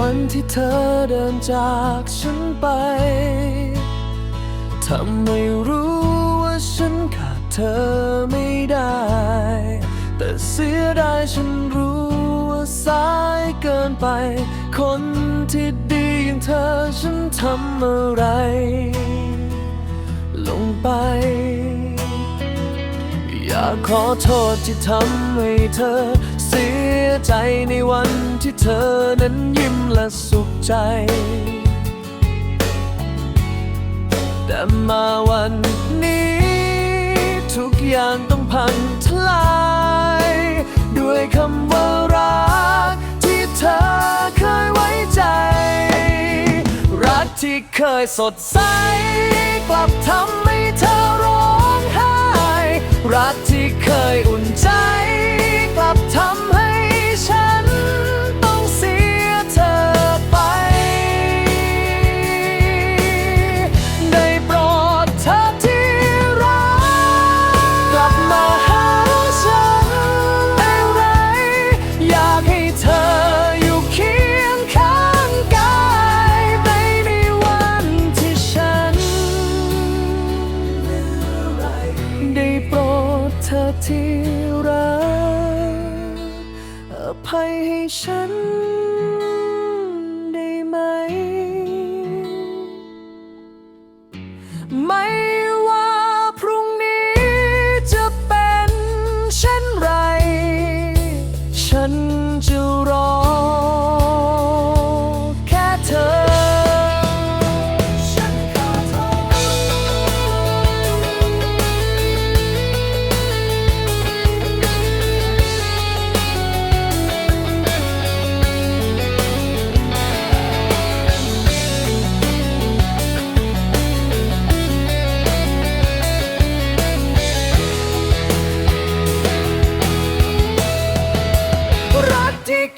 วันที่เธอเดินจากฉันไปทำให้รู้ว่าฉันขาดเธอไม่ได้ แต่เสียดายฉันรู้ว่าสายเกินไป คนที่ดีอย่างเธอฉันทำอะไร ลงไป อยากขอโทษที่ทำให้เธอ ใจในวันที่เธอนั้นยิ้มและสุขใจ แต่มาวันนี้ ทุกอย่างต้องพังทลาย ด้วยคำว่ารัก ที่เธอเคยไว้ใจ รักที่เคยสดใส กลับทำให้เธอร้องไห้รัก ธอที่รักอภัยให้ฉัน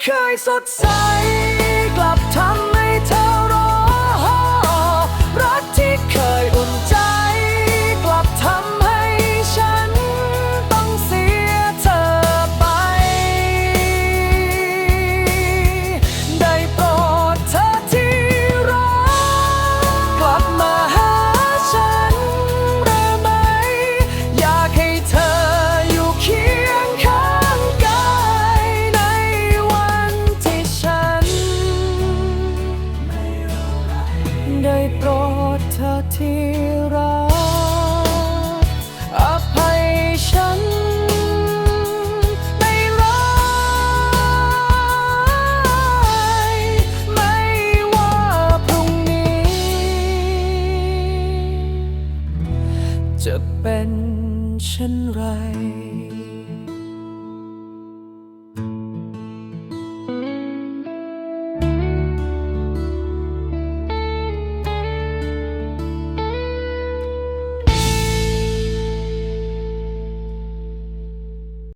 เคยสดใสกลับทำ จะเป็นเช่นไร